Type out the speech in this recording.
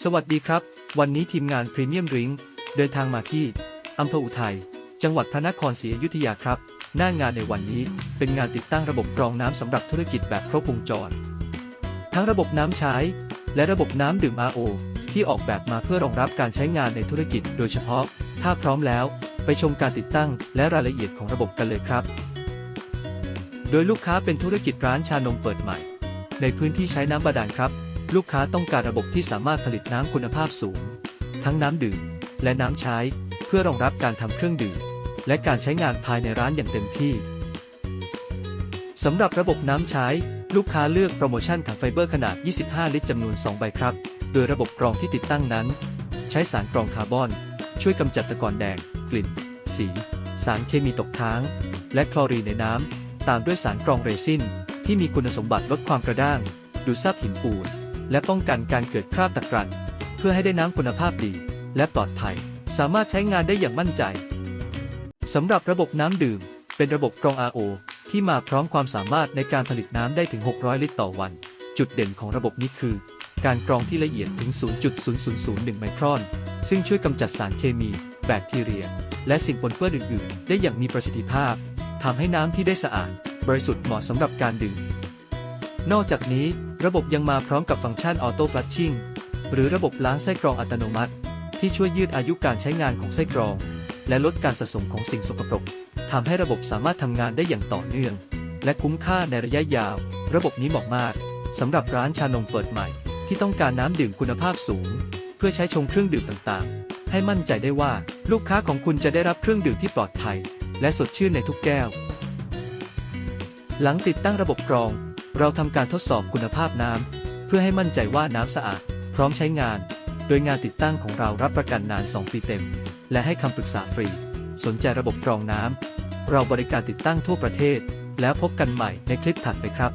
สวัสดีครับ วันนี้ทีมงานพรีเมียมริงเดินทางมาที่อำเภออุทัย จังหวัดพระนครศรีอยุธยาครับ หน้างานในวันนี้เป็นงานติดตั้งระบบกรองน้ำสำหรับธุรกิจแบบครบวงจร ทั้งระบบน้ำใช้ และระบบน้ำดื่ม RO ที่ออกแบบมาเพื่อรองรับการใช้งานในธุรกิจ โดยเฉพาะ ถ้าพร้อมแล้ว ไปชมการติดตั้งและรายละเอียดของระบบกันเลยครับ โดยลูกค้าเป็นธุรกิจร้านชานมเปิดใหม่ ในพื้นที่ใช้น้ำบาดาลครับ ลูกค้าต้องการระบบที่สามารถผลิตน้ำคุณภาพสูง ทั้งน้ำดื่ม และน้ำใช้ เพื่อรองรับการทำเครื่องดื่ม และการใช้งานภายในร้านอย่างเต็มที่สำหรับระบบน้ำใช้ ลูกค้าเลือกโปรโมชั่นถังไฟเบอร์ขนาด 25 ลิตรจำนวน 2 ใบครับ โดยระบบกรองที่ติดตั้งนั้น ใช้สารกรองคาร์บอน ช่วยกำจัดตะกอนแดง กลิ่น สี สารเคมีตกค้าง และคลอรีนในน้ำ ตามด้วยสารกรองเรซินที่มีคุณสมบัติลดความกระด้าง ดูดซับหินปูน และป้องกันการเกิดคราบตะกรัน เพื่อให้ได้น้ำคุณภาพดี และปลอดภัย สามารถใช้งานได้อย่างมั่นใจสำหรับระบบน้ำดื่ม เป็นระบบกรอง RO ที่มาพร้อมความสามารถในการผลิตน้ำได้ถึง 600 ลิตรต่อวัน จุดเด่นของระบบนี้คือ การกรองที่ละเอียดถึง 0.0001 ไมครอน ซึ่งช่วยกำจัดสารเคมี แบคทีเรีย และสิ่งปนเปื้อนอื่น ๆ ได้อย่างมีประสิทธิภาพทำให้น้ำที่ได้สะอาด บริสุทธิ์เหมาะสำหรับการดื่ม นอกจากนี้ ระบบยังมาพร้อมกับฟังก์ชันออโต้ฟลัชชิ่งหรือระบบล้างไส้กรองอัตโนมัติ ที่ช่วยยืดอายุการใช้งานของไส้กรอง และลดการสะสมของสิ่งสกปรกทำให้ระบบสามารถทำงานได้อย่างต่อเนื่อง และคุ้มค่าในระยะยาว ระบบนี้เหมาะมากสำหรับร้านชานมเปิดใหม่ ที่ต้องการน้ำดื่มคุณภาพสูง เพื่อใช้ชงเครื่องดื่มต่างๆ ให้มั่นใจได้ว่าลูกค้าของคุณจะได้รับเครื่องดื่มที่ปลอดภัย และสดชื่นในทุกแก้ว หลังติดตั้งระบบกรอง เราทำการทดสอบคุณภาพน้ำเพื่อให้มั่นใจว่าน้ำสะอาด พร้อมใช้งาน โดยงานติดตั้งของเรารับประกันนาน 2 ปีเต็ม และให้คำปรึกษาฟรี สนใจระบบกรองน้ำเราบริการติดตั้งทั่วประเทศ แล้วพบกันใหม่ในคลิปถัดไปครับ